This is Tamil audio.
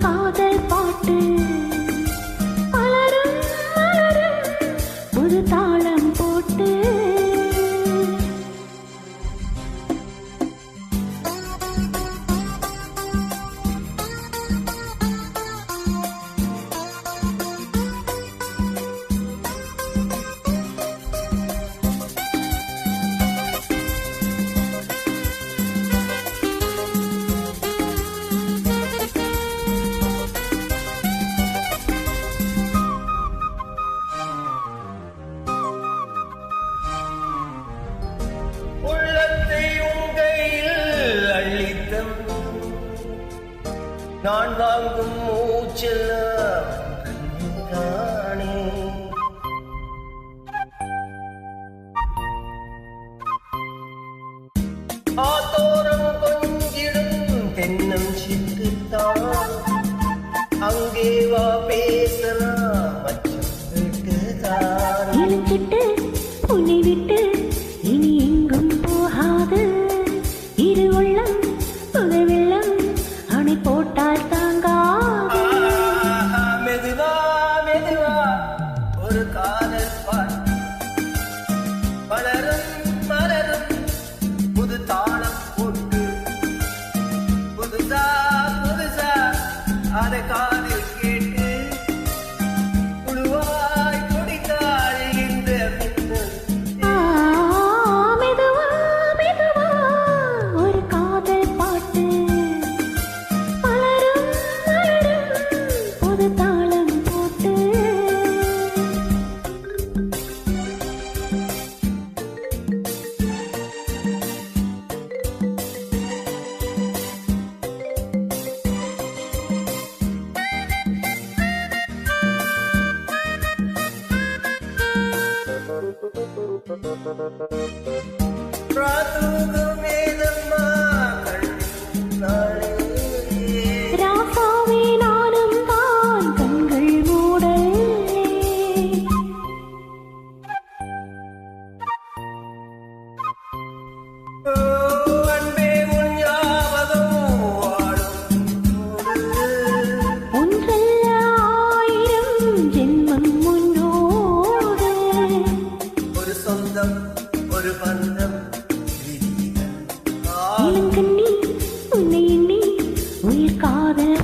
காதல் பாட்டு. நான் வாங்கும் மூச்செல்லாம் கண்ணில்தானே ஆத்தோரம் கொஞ்சிடும் தென்னம் சித்துத்தான் அங்கே வா ஒரு கா Brother. சொந்தம் ஒரு பந்தம் விதிகள். உன்னை எண்ணி உயிர் காதல்